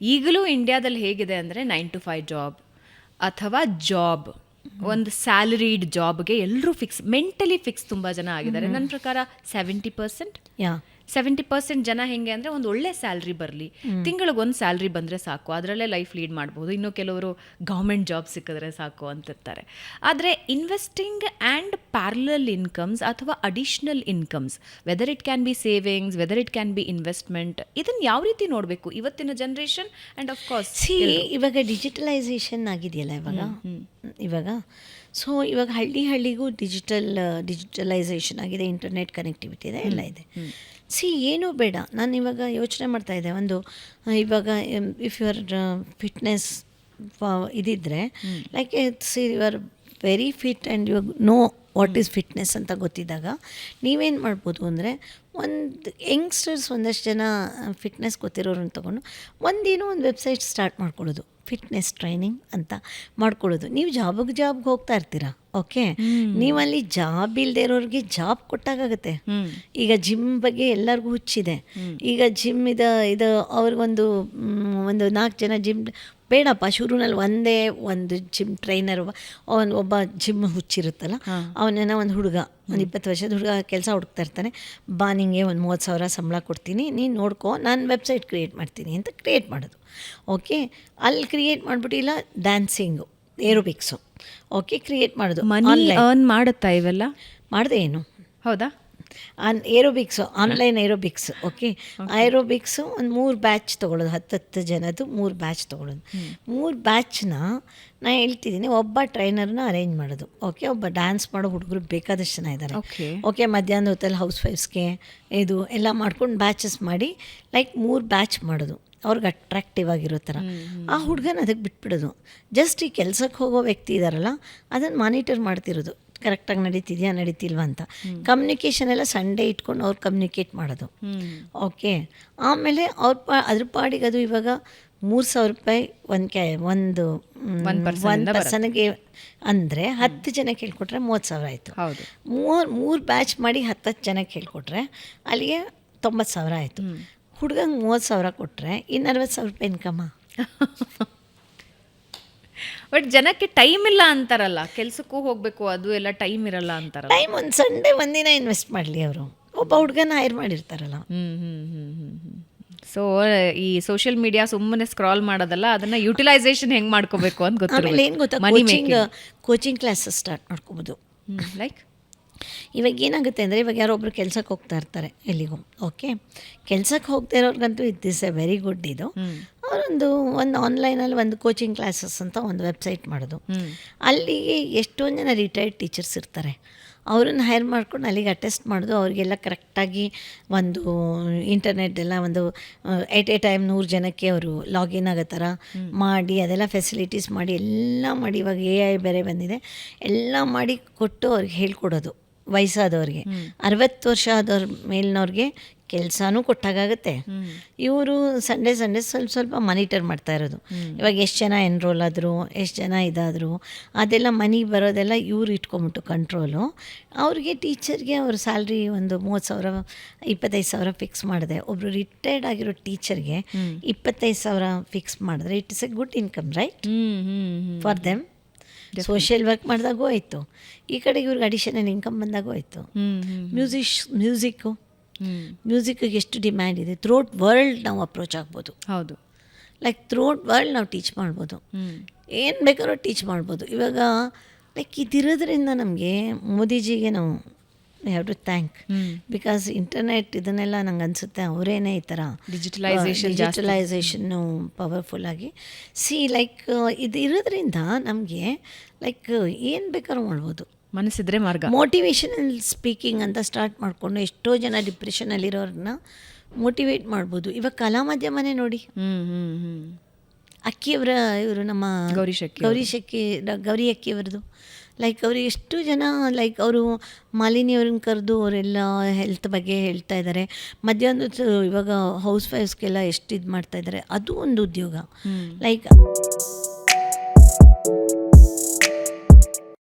ಈಗಲೂ ಇಂಡಿಯಾದಲ್ಲಿ ಹೇಗಿದೆ ಅಂದರೆ ನೈನ್ ಟು ಫೈವ್ ಜಾಬ್ ಅಥವಾ ಜಾಬ್ ಒಂದು ಸ್ಯಾಲರಿಡ್ ಜಾಬ್ಗೆ ಎಲ್ಲರೂ ಫಿಕ್ಸ್ ಮೆಂಟಲಿ ಫಿಕ್ಸ್ ತುಂಬ ಜನ ಆಗಿದ್ದಾರೆ. ನನ್ನ ಪ್ರಕಾರ ಸೆವೆಂಟಿ ಪರ್ಸೆಂಟ್ ಯಾ ಸೆವೆಂಟಿ ಪರ್ಸೆಂಟ್ ಜನ ಹೆಂಗೆ ಅಂದರೆ ಒಂದು ಒಳ್ಳೆ ಸ್ಯಾಲ್ರಿ ಬರಲಿ. ತಿಂಗಳಿಗೆ ಒಂದು ಸ್ಯಾಲ್ರಿ ಬಂದರೆ ಸಾಕು. ಅದರಲ್ಲೇ ಲೈಫ್ ಲೀಡ್ ಮಾಡ್ಬೋದು. ಇನ್ನು ಕೆಲವರು ಗೌರ್ಮೆಂಟ್ ಜಾಬ್ ಸಿಕ್ಕಿದ್ರೆ ಸಾಕು ಅಂತಿರ್ತಾರೆ. ಆದರೆ ಇನ್ವೆಸ್ಟಿಂಗ್ ಆ್ಯಂಡ್ ಪ್ಯಾರಲಲ್ ಇನ್ಕಮ್ಸ್ ಅಥವಾ additional incomes whether it can be savings whether it can be investment ಇದನ್ನು ಯಾವ ರೀತಿ ನೋಡಬೇಕು? ಇವತ್ತಿನ generation and of course see ಇವಾಗ ಡಿಜಿಟಲೈಸೇಷನ್ ಆಗಿದೆಯಲ್ಲ ಇವಾಗ? ಇವಾಗ ಸೊ ಇವಾಗ ಹಳ್ಳಿ ಹಳ್ಳಿಗೂ ಡಿಜಿಟಲ್ ಡಿಜಿಟಲೈಸೇಷನ್ ಆಗಿದೆ ಇಂಟರ್ನೆಟ್ ಕನೆಕ್ಟಿವಿಟಿ ಇದೆ ಎಲ್ಲ ಇದೆ. ಸಿ ಏನೂ ಬೇಡ. ನಾನು ಇವಾಗ ಯೋಚನೆ ಮಾಡ್ತಾ ಇದ್ದೆ. ಒಂದು ಇವಾಗ if your fitness ಇದಿದ್ರೆ like see you are very fit and you know what is fitness ಅಂತ ಗೊತ್ತಿದ್ದಾಗ ನೀವೇನು ಮಾಡ್ಬೋದು ಅಂದರೆ ಒಂದು ಯಂಗ್ಸ್ಟರ್ಸ್ ಒಂದಷ್ಟು ಜನ ಫಿಟ್ನೆಸ್ ಗೊತ್ತಿರೋರನ್ನ ತೊಗೊಂಡು ಒಂದೇನೋ ಒಂದು ವೆಬ್ಸೈಟ್ ಸ್ಟಾರ್ಟ್ ಮಾಡ್ಕೊಳ್ಳೋದು. ಫಿಟ್ನೆಸ್ ಟ್ರೈನಿಂಗ್ ಅಂತ ಮಾಡ್ಕೊಳ್ಳೋದು. ನೀವು ಜಾಬಿಗೆ ಜಾಬ್ಗೆ ಹೋಗ್ತಾ ಇರ್ತೀರಾ? ಓಕೆ ನೀವಲ್ಲಿ ಜಾಬ್ ಇಲ್ಲದೆ ಇರೋರಿಗೆ ಜಾಬ್ ಕೊಟ್ಟಾಗತ್ತೆ ಈಗ ಜಿಮ್ ಬಗ್ಗೆ ಎಲ್ಲರಿಗೂ ಹುಚ್ಚಿದೆ. ಈಗ ಜಿಮ್ ಇದು ಇದು ಅವ್ರಿಗೊಂದು ಒಂದು ನಾಲ್ಕು ಜನ ಜಿಮ್ ಬೇಡಪ್ಪ ಶುರುನಲ್ಲಿ ಒಂದೇ ಒಂದು ಜಿಮ್ ಟ್ರೈನರ್ ಅವನು ಒಬ್ಬ ಜಿಮ್ ಹುಚ್ಚಿರುತ್ತಲ್ಲ ಅವನನ್ನ ಒಂದು ಹುಡುಗ ಒಂದು ಇಪ್ಪತ್ತು ವರ್ಷದ ಹುಡುಗ ಕೆಲಸ ಹುಡುಕ್ತಾ ಇರ್ತಾನೆ. ಬಾ ನಿಂಗೆ ಒಂದು ಮೂವತ್ತು ಸಾವಿರ ಸಂಬಳ ಕೊಡ್ತೀನಿ. ನೀನು ನೋಡ್ಕೋ ನಾನು ವೆಬ್ಸೈಟ್ ಕ್ರಿಯೇಟ್ ಮಾಡ್ತೀನಿ ಅಂತ ಕ್ರಿಯೇಟ್ ಮಾಡೋದು. ಓಕೆ ಅಲ್ಲಿ ಕ್ರಿಯೇಟ್ ಮಾಡಿಬಿಟ್ಟು ಇಲ್ಲ ಡ್ಯಾನ್ಸಿಂಗು ಏರೋಬಿಕ್ಸು ಓಕೆ ಕ್ರಿಯೇಟ್ ಮಾಡೋದು ಮನಿ ಅರ್ನ್ ಮಾಡುತ್ತಾ ಇವೆಲ್ಲ? ಮಾಡಿದೆ ಏನು? ಹೌದಾ? On aerobics online aerobics okay aerobics ಒಂದು ಮೂರು ಬ್ಯಾಚ್ ತೊಗೊಳೋದು ಹತ್ತು ಹತ್ತು ಜನದ್ದು ಮೂರು ಬ್ಯಾಚ್ ತೊಗೊಳೋದು. ಮೂರು ಬ್ಯಾಚ್ನ ನಾನು ಹೇಳ್ತಿದ್ದೀನಿ ಒಬ್ಬ ಟ್ರೈನರ್ನ ಅರೇಂಜ್ ಮಾಡೋದು ಓಕೆ ಒಬ್ಬ ಡ್ಯಾನ್ಸ್ ಮಾಡೋ ಹುಡುಗರು ಬೇಕಾದಷ್ಟು ಜನ ಇದ್ದಾರೆ ಓಕೆ ಮಧ್ಯಾಹ್ನ ಹೊತ್ತಲ್ಲಿ ಹೌಸ್ ವೈಫ್ಸ್ಗೆ ಇದು ಎಲ್ಲ ಮಾಡ್ಕೊಂಡು ಬ್ಯಾಚಸ್ ಮಾಡಿ ಲೈಕ್ ಮೂರು ಬ್ಯಾಚ್ ಮಾಡೋದು. ಅವ್ರಿಗೆ ಅಟ್ರಾಕ್ಟಿವ್ ಆಗಿರೋ ಥರ ಆ ಹುಡುಗನ ಅದಕ್ಕೆ ಬಿಟ್ಬಿಡೋದು. ಜಸ್ಟ್ ಈ ಕೆಲಸಕ್ಕೆ ಹೋಗೋ ವ್ಯಕ್ತಿ ಇದ್ದಾರಲ್ಲ ಅದನ್ನು ಮಾನಿಟರ್ ಮಾಡ್ತಿರೋದು. ಕರೆಕ್ಟಾಗಿ ನಡೀತಿದೆಯಾ ನಡೀತಿಲ್ವ ಅಂತ. ಕಮ್ಯುನಿಕೇಷನ್ ಎಲ್ಲ ಸಂಡೇ ಇಟ್ಕೊಂಡು ಅವ್ರು ಕಮ್ಯುನಿಕೇಟ್ ಮಾಡೋದು. ಓಕೆ ಆಮೇಲೆ ಅವ್ರ ಪಾ ಅದ್ರ ಪಾಡಿಗೆ ಅದು ಇವಾಗ ಮೂರು ಸಾವಿರ ರೂಪಾಯಿ ಒಂದು ಕ್ಯಾ ಒಂದು ಒಂದು ಪರ್ಸನ್ಗೆ ಅಂದರೆ ಹತ್ತು ಜನಕ್ಕೆ ಹೇಳ್ಕೊಟ್ರೆ ಮೂವತ್ತು ಸಾವಿರ ಆಯಿತು. ಮೂರು ಮೂರು ಬ್ಯಾಚ್ ಮಾಡಿ ಹತ್ತತ್ತು ಜನಕ್ಕೆ ಹೇಳ್ಕೊಟ್ರೆ ಅಲ್ಲಿಗೆ ತೊಂಬತ್ತು ಸಾವಿರ ಆಯಿತು. ಹುಡುಗಂಗೆ ಮೂವತ್ತು ಸಾವಿರ ಕೊಟ್ಟರೆ ಇನ್ನು ಅರವತ್ತು ಸಾವಿರ ರೂಪಾಯಿ ಇನ್ಕಮ್ಮ ಬಟ್ ಜನಕ್ಕೆ ಟೈಮ್ ಇಲ್ಲ ಅಂತಾರಲ್ಲ ಕೆಲಸಕ್ಕೂ ಹೋಗಬೇಕು ಅದು ಎಲ್ಲ ಟೈಮ್ ಇರಲ್ಲ ಅಂತಾರಲ್ಲ. ಟೈಮ್ ಒಂದು ಸಂಡೇ ಒಂದಿನ ಇನ್ವೆಸ್ಟ್ ಮಾಡಲಿ ಅವರು. ಒಬ್ಬ ಹುಡುಗನ ಹೈರ್ ಮಾಡಿರ್ತಾರಲ್ಲ. ಹ್ಞೂ ಹ್ಞೂ ಹ್ಞೂ ಹ್ಞೂ ಸೊ ಈ ಸೋಷಿಯಲ್ ಮೀಡಿಯಾ ಸುಮ್ಮನೆ ಸ್ಕ್ರಾಲ್ ಮಾಡೋದಲ್ಲ ಅದನ್ನ ಯುಟಿಲೈಸೇಷನ್ ಹೆಂಗೆ ಮಾಡ್ಕೋಬೇಕು ಅಂತ ಗೊತ್ತಿಲ್ಲ ಏನು ಗೊತ್ತಾ? Money making coaching classes start ಮಾಡ್ಕೋಬೋದು. ಲೈಕ್ ಇವಾಗ ಏನಾಗುತ್ತೆ ಅಂದರೆ ಇವಾಗ ಯಾರೋ ಒಬ್ರು ಕೆಲ್ಸಕ್ಕೆ ಹೋಗ್ತಾ ಇರ್ತಾರೆ ಎಲ್ಲಿಗೂ ಓಕೆ ಕೆಲ್ಸಕ್ಕೆ ಹೋಗ್ತಾ ಇರೋರ್ಗಂತೂ it is a very good ಇದು. ಅವರೊಂದು ಒಂದು ಆನ್ಲೈನಲ್ಲಿ ಒಂದು ಕೋಚಿಂಗ್ ಕ್ಲಾಸಸ್ ಅಂತ ಒಂದು ವೆಬ್ಸೈಟ್ ಮಾಡೋದು. ಅಲ್ಲಿಗೆ ಎಷ್ಟೊಂದು ಜನ ರಿಟೈರ್ಡ್ ಟೀಚರ್ಸ್ ಇರ್ತಾರೆ. ಅವ್ರನ್ನ ಹೈರ್ ಮಾಡ್ಕೊಂಡು ಅಲ್ಲಿಗೆ ಅಟೆಸ್ಟ್ ಮಾಡೋದು ಅವರಿಗೆಲ್ಲ ಕರೆಕ್ಟಾಗಿ ಒಂದು ಇಂಟರ್ನೆಟ್ ಎಲ್ಲ ಒಂದು ಎಟ್ ಎ ಟೈಮ್ ನೂರು ಜನಕ್ಕೆ ಅವರು ಲಾಗಿನ್ ಆಗೋ ಥರ ಮಾಡಿ ಅದೆಲ್ಲ ಫೆಸಿಲಿಟೀಸ್ ಮಾಡಿ ಎಲ್ಲ ಮಾಡಿ ಇವಾಗ ಎ ಐ ಬೇರೆ ಬಂದಿದೆ. ಎಲ್ಲ ಮಾಡಿ ಕೊಟ್ಟು ಅವ್ರಿಗೆ ಹೇಳ್ಕೊಡೋದು. ವಯಸ್ಸಾದವ್ರಿಗೆ. ಅರವತ್ತು ವರ್ಷ ಆದವ್ರ ಮೇಲಿನವ್ರಿಗೆ ಕೆಲಸನೂ ಕೊಟ್ಟಾಗುತ್ತೆ ಇವರು ಸಂಡೇ ಸಂಡೇ ಸ್ವಲ್ಪ ಸ್ವಲ್ಪ ಮಾನಿಟರ್ ಮಾಡ್ತಾ ಇರೋದು. ಇವಾಗ ಎಷ್ಟು ಜನ ಎನ್ರೋಲ್ ಆದರು ಎಷ್ಟು ಜನ ಇದಾದರು ಅದೆಲ್ಲ ಮನಿ ಬರೋದೆಲ್ಲ ಇವರು ಇಟ್ಕೊಂಬಿಟ್ಟು ಕಂಟ್ರೋಲು ಅವ್ರಿಗೆ ಟೀಚರ್ಗೆ ಅವ್ರ ಸ್ಯಾಲ್ರಿ ಒಂದು ಮೂವತ್ತು ಸಾವಿರ ಇಪ್ಪತ್ತೈದು ಸಾವಿರ ಫಿಕ್ಸ್ ಮಾಡಿದೆ. ಒಬ್ಬರು ರಿಟೈರ್ಡ್ ಆಗಿರೋ ಟೀಚರ್ಗೆ ಇಪ್ಪತ್ತೈದು ಸಾವಿರ ಫಿಕ್ಸ್ ಮಾಡಿದ್ರೆ it is a good income right for them social work ಮಾಡಿದಾಗೂ ಆಯಿತು ಈ ಕಡೆಗೆ ಇವ್ರಿಗೆ ಅಡಿಷನಲ್ ಇನ್ಕಮ್ ಬಂದಾಗೂ ಆಯಿತು ಮ್ಯೂಸಿಶ್ ಮ್ಯೂಸಿಕ್ಕು ಮ್ಯೂಸಿಕ್ಕಿಗೆ ಎಷ್ಟು ಡಿಮ್ಯಾಂಡ್ ಇದೆ? ಥ್ರೋಟ್ ವರ್ಲ್ಡ್ ನಾವು ಅಪ್ರೋಚ್ ಆಗ್ಬೋದು. ಹೌದು. ಲೈಕ್ ಥ್ರೋಟ್ ವರ್ಲ್ಡ್ ನಾವು ಟೀಚ್ ಮಾಡ್ಬೋದು. ಏನು ಬೇಕಾದ್ರೂ ಟೀಚ್ ಮಾಡ್ಬೋದು. ಇವಾಗ ಲೈಕ್ ಇದಿರೋದ್ರಿಂದ ನಮಗೆ ಮೋದಿಜಿಗೆ ನಾವು have to thank because internet ಇದನ್ನೆಲ್ಲ ನಂಗೆ ಅನಿಸುತ್ತೆ ಅವರೇನೇ ಈ ಥರ ಡಿಜಿಟಲೈಸೇಷನ್. ಡಿಜಿಟಲೈಸೇಷನ್ನು ಪವರ್ಫುಲ್ ಆಗಿ. ಸಿ ಲೈಕ್ ಇದು ಇರೋದ್ರಿಂದ ನಮಗೆ ಲೈಕ್ ಏನು ಬೇಕಾದ್ರೂ ಮಾಡ್ಬೋದು. ಮನಸ್ಸಿದ್ರೆ ಮಾರ್ಗ. ಮೋಟಿವೇಶನಲ್ ಸ್ಪೀಕಿಂಗ್ ಅಂತ ಸ್ಟಾರ್ಟ್ ಮಾಡಿಕೊಂಡು ಎಷ್ಟೋ ಜನ ಡಿಪ್ರೆಷನಲ್ಲಿರೋರನ್ನ ಮೋಟಿವೇಟ್ ಮಾಡ್ಬೋದು. ಇವಾಗ ಕಲಾ ಮಾಧ್ಯಮನೇ ನೋಡಿ ಅಕ್ಕಿಯವರ ಇವರು ನಮ್ಮ ಗೌರಿ ಶೆಟ್ಟಿ ಗೌರಿ ಶೆಟ್ಟಿ ಗೌರಿ ಅಕ್ಕಿಯವರದು. ಲೈಕ್ ಅವರು ಎಷ್ಟು ಜನ ಲೈಕ್ ಅವರು ಮಾಲಿನಿ ಅವ್ರನ್ನ ಕರೆದು ಅವರೆಲ್ಲ ಹೆಲ್ತ್ ಬಗ್ಗೆ ಹೇಳ್ತಾ ಇದ್ದಾರೆ ಮಧ್ಯಾಹ್ನದ ಒಂದು ಇವಾಗ ಹೌಸ್ ವೈಫ್ಸ್ಗೆಲ್ಲ ಎಷ್ಟು ಇದು ಮಾಡ್ತಾ ಇದ್ದಾರೆ ಅದು ಒಂದು ಉದ್ಯೋಗ. ಲೈಕ್